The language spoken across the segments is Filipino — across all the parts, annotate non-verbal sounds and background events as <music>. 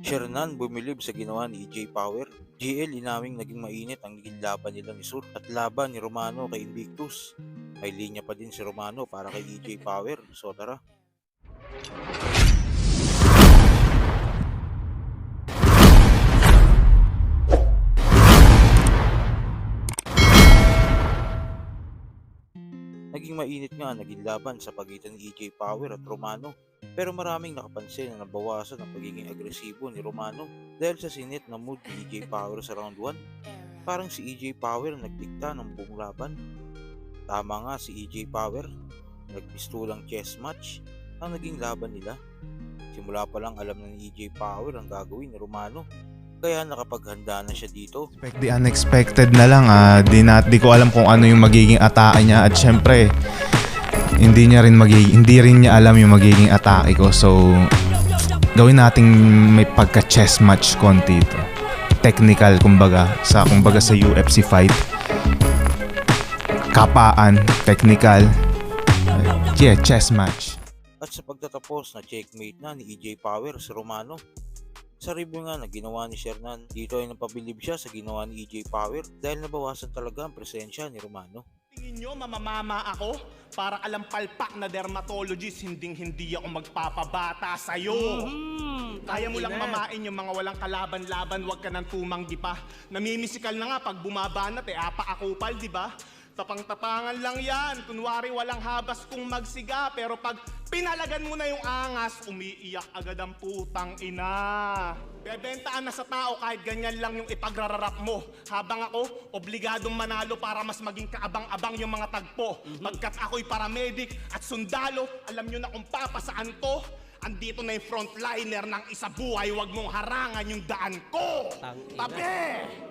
Shernan bumilib sa ginawa ni EJ Power. GL inaming naging mainit ang naging laban nila ni Sur at laban ni Romano kay Invictus. May linya pa din si Romano para kay EJ Power. So tara. Naging mainit nga naging laban sa pagitan ni EJ Power at Romano. Pero maraming nakapansin na nabawasan ang pagiging agresibo ni Romano dahil sa sinit na mood ni EJ Power sa round 1. Parang si EJ Power ang nagdikta ng buong laban. Tama nga si EJ Power, nagpistulang chess match ang naging laban nila. Simula pa lang alam na ni EJ Power ang gagawin ni Romano. Kaya nakapaghanda na siya dito Expect the unexpected na lang. ah. di, na, di ko alam kung ano yung magiging atake niya. At syempre, hindi niya rin magiging, hindi rin niya alam yung magiging atake ko. So, gawin nating may pagka-chess match konti ito. Technical, kumbaga. Sa, kumbaga sa UFC fight. Kapaan, technical. Yeah, chess match. At sa pagtatapos na checkmate na ni EJ Power sa Romano, sa review nga na ginawa ni Shernan, dito ay napabilib siya sa ginawa ni EJ Power dahil nabawasan talaga ang presensya ni Romano. Tingin nyo, mamamama ako? Para alam palpak na dermatologist, hinding hindi ako magpapabata sa'yo. Kaya mo lang mamain yung mga walang kalaban-laban, wag ka nang tumanggi pa. Namimisikal na nga pag bumabanat, eh, apa akupal, di ba? Tapang-tapangan lang yan. Kunwari walang habas kung magsiga, pero pag pinalagan mo na yung angas, umiiyak agad ang putang ina. Bebentaan na sa tao kahit ganyan lang yung ipagrararap mo. Habang ako, obligadong manalo para mas maging kaabang-abang yung mga tagpo. Pagkat ako'y paramedic at sundalo, alam nyo na kung papasaan to. Andito na yung frontliner ng isa buhay, wag mong harangan yung daan ko! Tabi!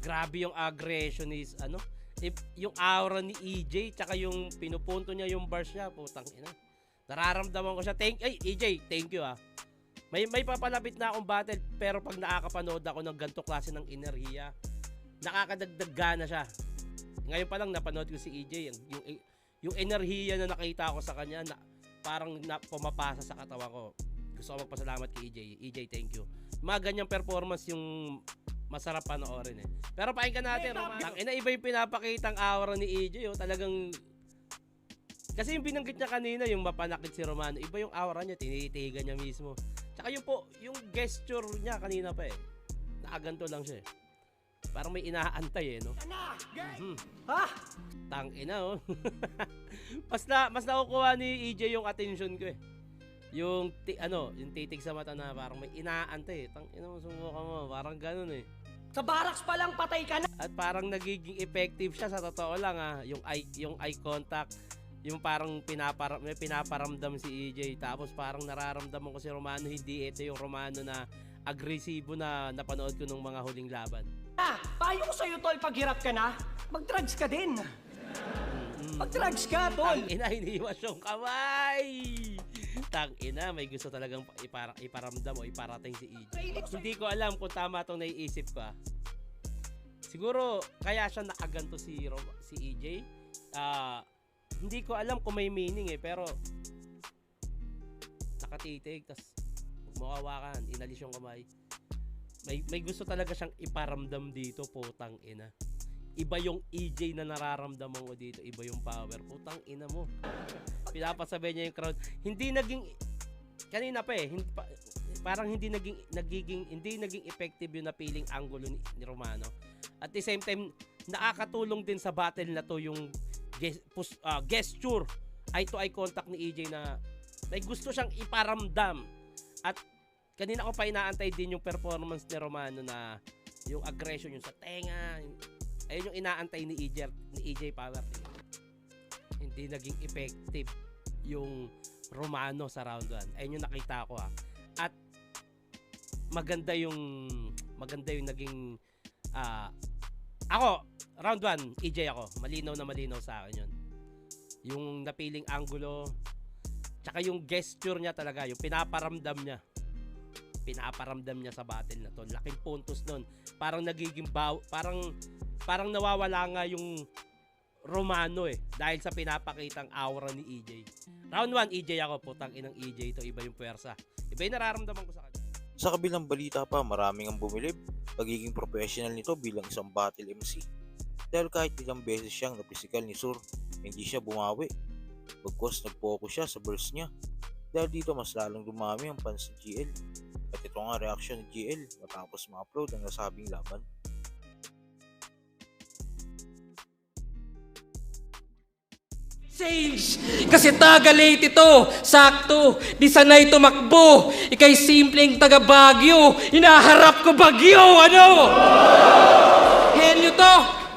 Grabe yung aggression is ano if yung aura ni EJ tsaka yung pinupunto niya yung bars niya putang ina. Nararamdaman ko siya. Thank ay EJ thank you ah. May may papalapit na akong battle pero pag nakakapanood ako ng ganto klase ng enerhiya nakakadagdag gana siya. Ngayon pa lang napanood ko si EJ yung yung, yung enerhiya na nakita ko sa kanya na parang na, pumapasa sa katawan ko. Gusto ko magpasalamat kay EJ EJ thank you. Mga ganyang performance yung masarap panoorin eh. Pero pakinggan natin, Roman. Ang ina iba yung pinapakitang aura ni EJ, oh. talagang kasi yung binanggit niya kanina, yung mapanakit si Romano, iba yung aura niya, tinitigan niya mismo. Tsaka yung po, yung gesture niya kanina pa eh. Nakaganto lang siya eh. Parang may inaantay eh, no? Mhm. Ha? Tang ina, oh. <laughs> mas na mas nakukuha ni EJ yung attention ko eh. Yung ti, ano, yung titig sa mata na parang may inaantay eh. Tang ina mo sumuka mo, parang ganun eh. Sa barracks pa lang patay ka na. At parang nagiging effective siya sa totoo lang ah. Yung eye, yung eye contact, yung parang pinapara, may pinaparamdam si EJ. Tapos parang nararamdaman ko si Romano, hindi ito yung Romano na agresibo na napanood ko nung mga huling laban. Payo ko sa'yo, tol, pag hirap ka na, mag-drugs ka din. Mag-drugs ka, tol. Tang ina, iniwas yung kamay! Tang ina, may gusto talagang ipara, iparamdam o iparating si EJ. Hindi ko alam kung tama itong naiisip ko ah. Siguro, kaya siya nakaganto si, si EJ. Ah, hindi ko alam kung may meaning eh, pero nakatitig, tas makawakan, inalis yung kamay. May, may gusto talaga siyang iparamdam dito, putang ina. Iba yung EJ na nararamdaman ko dito, iba yung power. Putang ina mo. <laughs> Pinapasabay niya yung crowd. Hindi naging kanina pa eh, hindi pa, parang hindi naging nagiging hindi naging effective yung napiling angulo ni, ni Romano. At the same time, nakakatulong din sa battle na to yung ges- ah, gesture eye to eye contact ni EJ na may gusto siyang iparamdam. At kanina ko pa inaantay din yung performance ni Romano na yung aggression yung sa tenga. ayun yung inaantay ni EJ, ni EJ Power. Hindi naging effective yung Romano sa round 1. Ayun yung nakita ko ah. At maganda yung maganda yung naging ah, ako round 1 EJ ako. Malinaw na malinaw sa akin yun. Yung napiling angulo tsaka yung gesture niya talaga, yung pinaparamdam niya. Pinaparamdam niya sa battle na to. Laking puntos nun. Parang nagiging baw, parang parang nawawala nga yung Romano eh dahil sa pinapakitang aura ni EJ. Round 1 EJ ako putang inang EJ to iba yung puwersa. Iba yung nararamdaman ko sa kanya. Sa kabilang balita pa, maraming ang bumilib pagiging professional nito bilang isang battle MC. Dahil kahit ilang beses siyang napisikal ni Sur, hindi siya bumawi. Bagkos nag-focus siya sa burst niya. Dahil dito mas lalong dumami ang fans ni GL. At ito nga reaksyon ni GL matapos ma-upload ang nasabing laban. Sage! Kasi taga late ito, sakto, di sanay tumakbo. Ikay simpleng taga Baguio, hinaharap ko Bagyo, ano? Henyo to,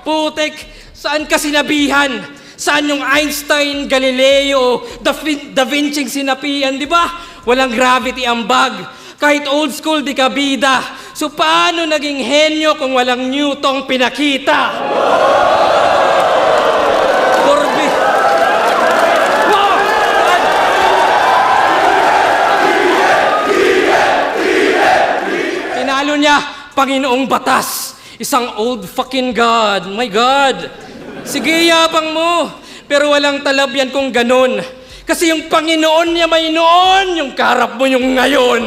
putek, saan ka sinabihan? Saan yung Einstein, Galileo, Da, Vin- da Vinci sinapian, di ba? Walang gravity ang bag. Kahit old school, di ka bida. So paano naging henyo kung walang Newton pinakita? Niya, Panginoong Batas. Isang old fucking God. My God. Sige, yabang mo. Pero walang talab yan kung ganun. Kasi yung Panginoon niya may noon, yung karap mo yung ngayon.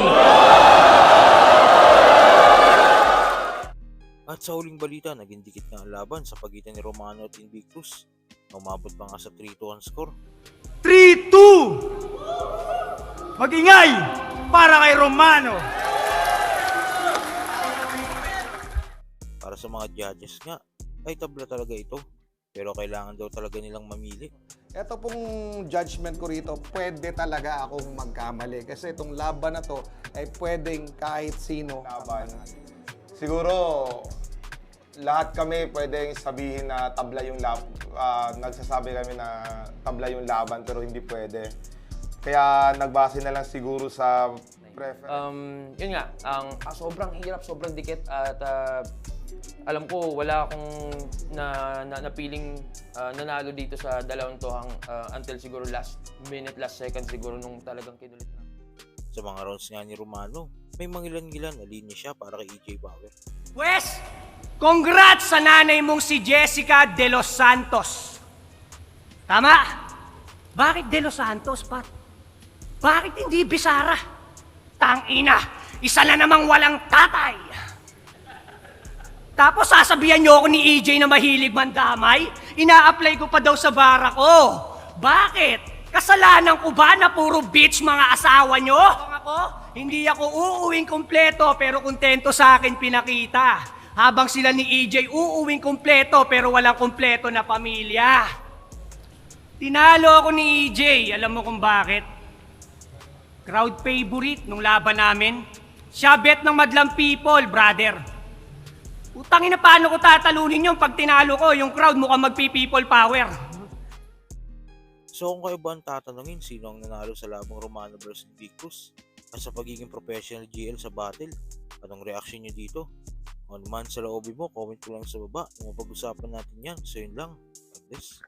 At sa huling balita, naging dikit nga ang laban sa pagitan ni Romano at Invictus na umabot pa nga sa 3-2 ang score. 3-2! Magingay para kay Romano. Para sa mga judges nga, ay tabla talaga ito. Pero kailangan daw talaga nilang mamili. Ito pong judgment ko rito, pwede talaga akong magkamali. Kasi itong laban na to, ay pwedeng kahit sino. laban. Siguro, lahat kami pwedeng sabihin na tabla yung lab, ah, nagsasabi kami na tabla yung laban pero hindi pwede. Kaya nagbase na lang siguro sa preference. Um, yun nga, ang ah, sobrang hirap, sobrang dikit at ah, alam ko wala akong na, na napiling ah, nanalo dito sa dalawang to hang, ah, until siguro last minute, last second siguro nung talagang kinulit na. Sa mga rounds nga ni Romano, may mangilan-gilan na linya siya para kay EJ Power. Wes, congrats sa nanay mong si Jessica De Los Santos. Tama? Bakit De Los Santos, Pat? Bakit hindi Bisara? Tangina, isa na namang walang tatay. Tapos sasabihan niyo ako ni EJ na mahilig mandamay? Ina-apply ko pa daw sa bara ko. Bakit? Kasalanan ko ba na puro bitch mga asawa niyo? Ako, hindi ako uuwing kompleto pero kontento sa akin pinakita. Habang sila ni EJ uuwing kompleto pero walang kompleto na pamilya. Tinalo ako ni EJ. Alam mo kung bakit? Crowd favorite nung laban namin. Siya bet ng madlang people, brother. Utangin na paano ko tatalunin yung pag tinalo ko, yung crowd mukhang magpi-people power. So kung kayo ba ang tatanungin sino ang nanalo sa labang Romano vs Invictus at sa pagiging professional GL sa battle, anong reaction nyo dito? Ano man sa loob mo, comment ko lang sa baba. Mapag-usapan natin yan. So yun lang. God bless.